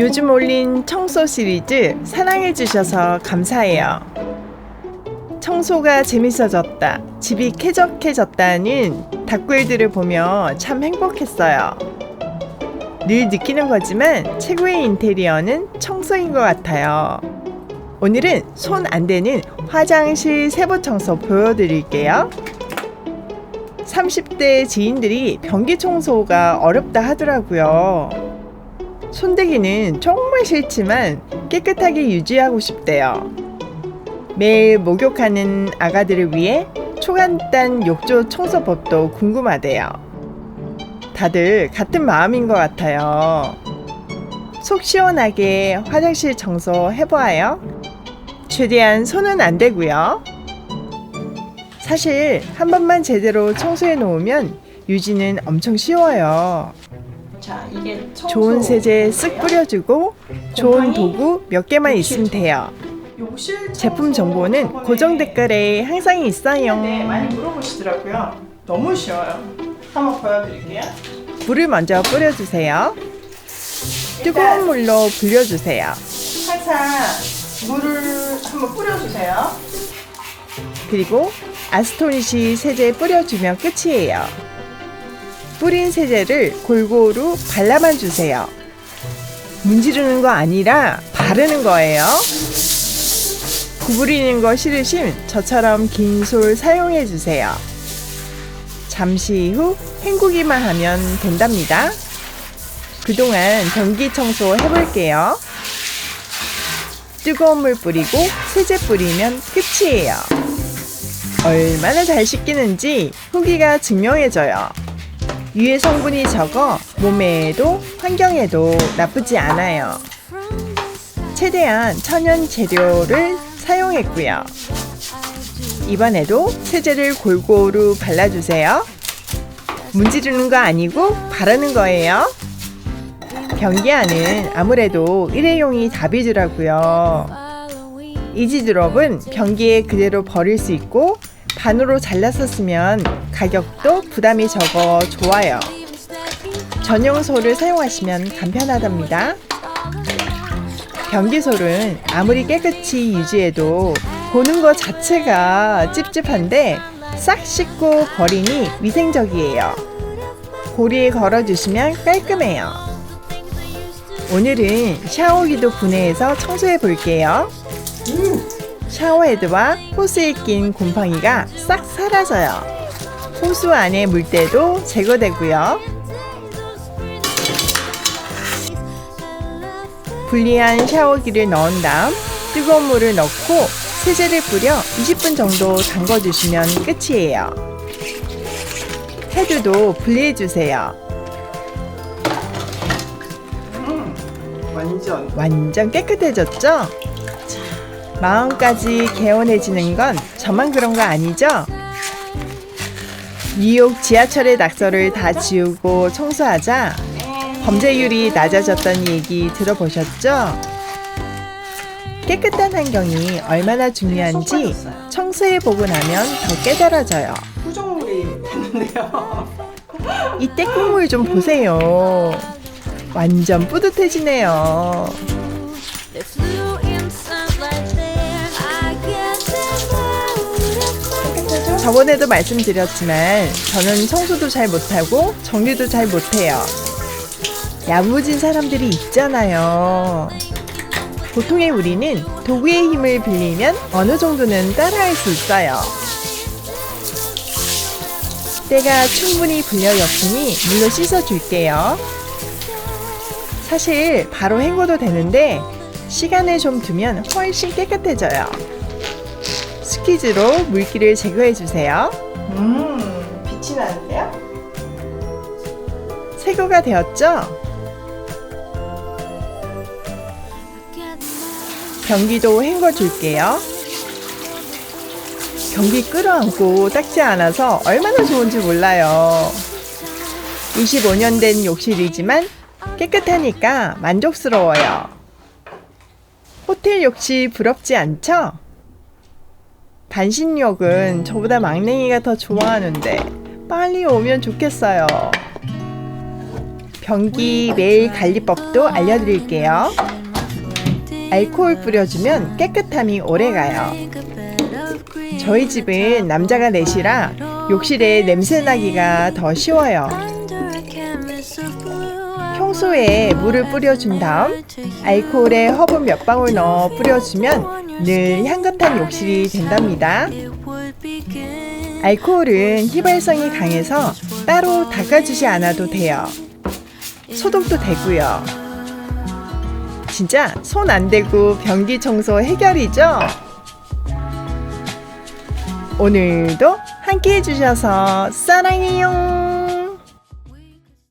요즘 올린 청소 시리즈 사랑해주셔서 감사해요. 청소가 재밌어졌다, 집이 쾌적해졌다는 답글들을 보며 참 행복했어요. 늘 느끼는 거지만 최고의 인테리어는 청소인 것 같아요. 오늘은 손안 대는 화장실 세부 청소 보여드릴게요. 30대 지인들이 변기 청소가 어렵다 하더라고요. 손대기는 정말 싫지만 깨끗하게 유지하고 싶대요. 매일 목욕하는 아가들을 위해 초간단 욕조 청소법도 궁금하대요. 다들 같은 마음인 것 같아요. 속 시원하게 화장실 청소 해보아요. 최대한 손은 안 대고요. 사실 한 번만 제대로 청소해 놓으면 유지는 엄청 쉬워요. 자, 이게 청소 좋은 세제 쓱 뿌려주고 좋은? 도구 몇 개만 있으면 돼요. 욕실 제품 정보는 고정 댓글에 항상 있어요. 네, 많이 물어보시더라고요. 너무 쉬워요. 한번 보여드릴게요. 물을 먼저 뿌려주세요. 뜨거운 물로 불려주세요. 항상 물을 한번 뿌려주세요. 그리고 아스토니시 세제 뿌려주면 끝이에요. 뿌린 세제를 골고루 발라만 주세요. 문지르는 거 아니라 바르는 거예요. 구부리는 거 싫으심 저처럼 긴 솔 사용해 주세요. 잠시 후 헹구기만 하면 된답니다. 그동안 변기 청소 해볼게요. 뜨거운 물 뿌리고 세제 뿌리면 끝이에요. 얼마나 잘 씻기는지 후기가 증명해져요. 유해 성분이 적어 몸에도 환경에도 나쁘지 않아요. 최대한 천연 재료를 사용했고요. 이번에도 세제를 골고루 발라주세요. 문지르는 거 아니고 바르는 거예요. 변기 안은 아무래도 일회용이 답이더라고요. 이지드롭은 변기에 그대로 버릴 수 있고 반으로 잘랐었으면 가격도 부담이 적어 좋아요. 전용 솔을 사용하시면 간편하답니다. 변기솔은 아무리 깨끗이 유지해도 보는 것 자체가 찝찝한데 싹 씻고 버리니 위생적이에요. 고리에 걸어주시면 깔끔해요. 오늘은 샤워기도 분해해서 청소해 볼게요. 샤워헤드와 호스에 낀 곰팡이가 싹 사라져요. 호수 안에 물때도 제거되고요. 분리한 샤워기를 넣은 다음 뜨거운 물을 넣고 세제를 뿌려 20분 정도 담궈주시면 끝이에요. 헤드도 분리해주세요. 완전 완전 깨끗해졌죠? 마음까지 개운해지는 건 저만 그런 거 아니죠? 뉴욕 지하철의 낙서를 다 지우고 청소하자 범죄율이 낮아졌던 얘기 들어보셨죠? 깨끗한 환경이 얼마나 중요한지 청소해보고 나면 더 깨달아져요. 후정물이 됐는데요. 이때 국물 좀 보세요. 완전 뿌듯해지네요. 저번에도 말씀드렸지만 저는 청소도 잘 못하고 정리도 잘 못해요. 야무진 사람들이 있잖아요. 보통의 우리는 도구의 힘을 빌리면 어느 정도는 따라할 수 있어요. 때가 충분히 불려였으니 물로 씻어줄게요. 사실 바로 헹궈도 되는데 시간을 좀 두면 훨씬 깨끗해져요. 스키즈로 물기를 제거해 주세요. 음, 빛이 나는데요? 세고가 되었죠? 변기도 헹궈 줄게요. 변기 끌어안고 닦지 않아서 얼마나 좋은지 몰라요. 25년 된 욕실이지만 깨끗하니까 만족스러워요. 호텔 욕실 부럽지 않죠? 반신욕은 저보다 막냉이가 더 좋아하는데 빨리 오면 좋겠어요. 변기 매일 관리법도 알려드릴게요. 알코올 뿌려주면 깨끗함이 오래가요. 저희 집은 남자가 넷이라 욕실에 냄새 나기가 더 쉬워요. 평소에 물을 뿌려준 다음 알코올에 허브 몇 방울 넣어 뿌려주면 늘 향긋한 욕실이 된답니다. 알코올은 휘발성이 강해서 따로 닦아주지 않아도 돼요. 소독도 되고요. 진짜 손 안 대고 변기 청소 해결이죠? 오늘도 함께 해주셔서 사랑해요.